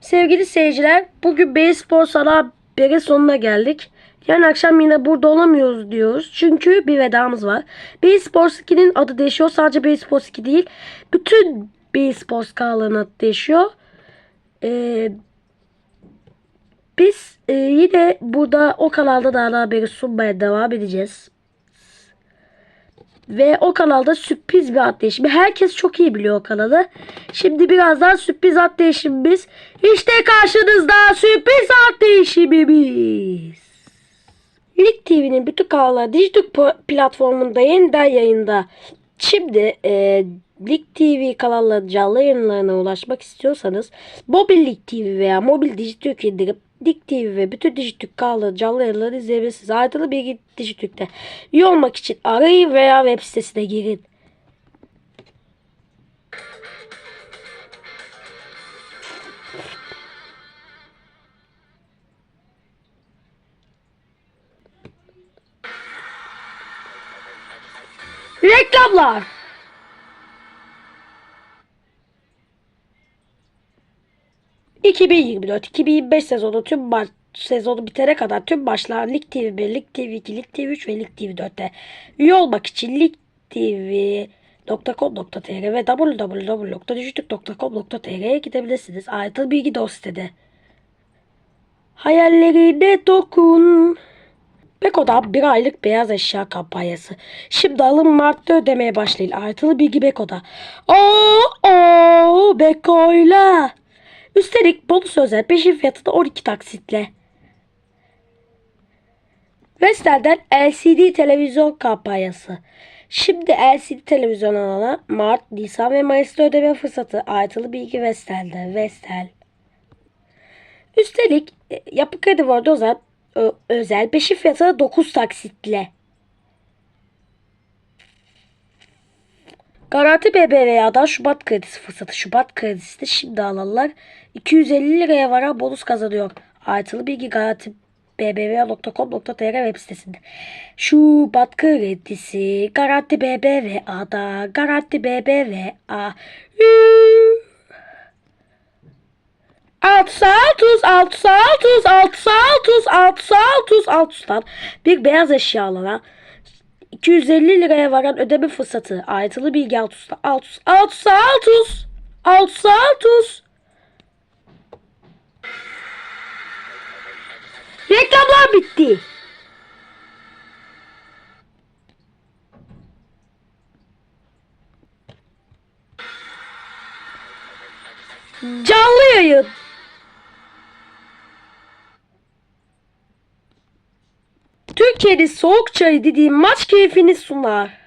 Sevgili seyirciler, bugün Beyspor Sana Haber'in sonuna geldik. Yarın akşam yine burada olamıyoruz diyoruz. Çünkü bir vedamız var. Beyspor 2'nin adı değişiyor. Sadece Beyspor 2 değil. Bütün Beyspor kanalının adı değişiyor. Ee, biz e, yine burada o kanalda da ana haberi sunmaya devam edeceğiz. Ve o kanalda sürpriz bir at değişimi. Herkes çok iyi biliyor o kanalı. Şimdi birazdan sürpriz at değişimimiz. İşte karşınızda sürpriz at değişimimiz. Lig TV'nin bütün kanalları Dijitürk platformunda yeniden yayında. Şimdi e, Lig TV kanalları canlı yayınlarına ulaşmak istiyorsanız Mobil Lig TV veya Mobil Dijitürk indirip Lig TV ve bütün Dijitürk kanalları canlı yayınlarını izleyebilirsiniz. Ayrıntılı bilgi Dijitürk'te. Üye olmak için arayın veya web sitesine girin. Reklamlar. ...2024-2025 sezonu tüm maç sezonu bitene kadar tüm maçlar Lig TV 1, Lig TV 2, Lig TV 3 ve Lig TV 4'te üye olmak için Lig TV.com.tr ve www.dijitürk.com.tr'ye gidebilirsiniz. Ayrıntılı bilgi de o sitede. Hayallerine dokun. Beko'dan bir aylık beyaz eşya kampanyası. Şimdi alın Mart'ta ödemeye başlayın. Ayrıntılı bilgi Beko'da. Oo, oo Beko'yla. Üstelik bonus özel peşin fiyatı da 12 taksitle. Vestel'den LCD televizyon kampanyası. Şimdi LCD televizyon alana Mart, Nisan ve Mayıs'ta ödeme fırsatı. Ayrıntılı bilgi Vestel'de. Vestel. Üstelik e, Yapı Kredi World özel, ö- özel peşin fiyatı da 9 taksitle. Garanti BBVA'dan Şubat kredisi fırsatı. Şubat kredisi de şimdi alanlar 250 liraya varan bonus kazanıyor. Ayrıntılı bilgi garanti bbva.com.tr web sitesinde. Şubat kredisi Garanti BBVA'da Garanti BBVA 600, 600, 600, 600, 600'dan bir beyaz eşyalara 250 liraya varan ödeme fırsatı ayrıntılı bilgi 600, 600, 600, 600. Reklamlar bitti. Canlı yayın. Türkiye'nin soğuk çayı dediğim maç keyfini sunar.